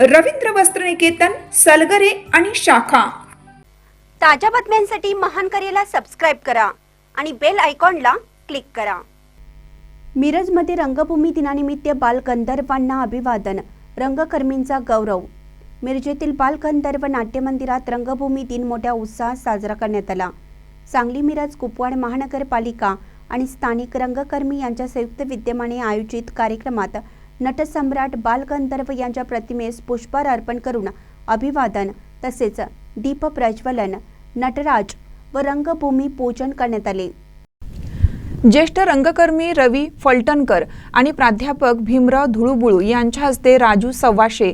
रवींद्र वस्त्रनिकेतन सलगरे आणि शाखा. ताज्या बातम्यांसाठी महान करेला सबस्क्राईब करा आणि बेल आयकॉनला क्लिक करा. मिरजमध्ये रंगभूमी दिनानिमित्त बालगंधर्वांना अभिवादन रंगकर्मींचा गौरव. मिरजेतील बालगंधर्व नाट्यमंदिरात रंगभूमी दिन मोठ्या उत्साहात साजरा करण्यात आला. सांगली मिरज कुपवाड महानगरपालिका आणि स्थानिक रंगकर्मी यांच्या संयुक्त विद्यमाने आयोजित कार्यक्रमात नटसम्राट बालगंधर्व यांच्या प्रतिमेस पुष्पहार अर्पण करून अभिवादन तसेच दीप प्रज्वलन नटराज व रंगभूमी पूजन करण्यात आले. ज्येष्ठ रंगकर्मी रवी फलटणकर आणि प्राध्यापक भीमराव धुळुबुळू यांच्या हस्ते राजू सव्वाशे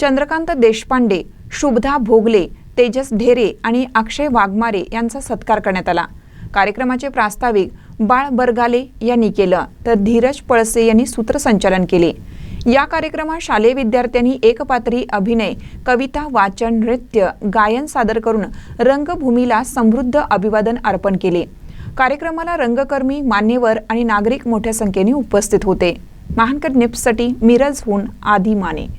चंद्रकांत देशपांडे शुभदा भोगले तेजस ढेरे आणि अक्षय वाघमारे यांचा सत्कार करण्यात आला. कार्यक्रमाचे प्रास्ताविक बाळ बरगाले यांनी केलं तर धीरज पळसे यांनी सूत्रसंचालन केले. या कार्यक्रमात शालेय विद्यार्थ्यांनी एकपात्री अभिनय कविता वाचन नृत्य गायन सादर करून रंगभूमीला समृद्ध अभिवादन अर्पण केले. कार्यक्रमाला रंगकर्मी मान्यवर आणि नागरिक मोठ्या संख्येने उपस्थित होते. महानकर निप्ससाठी मिरजहून आदी माने.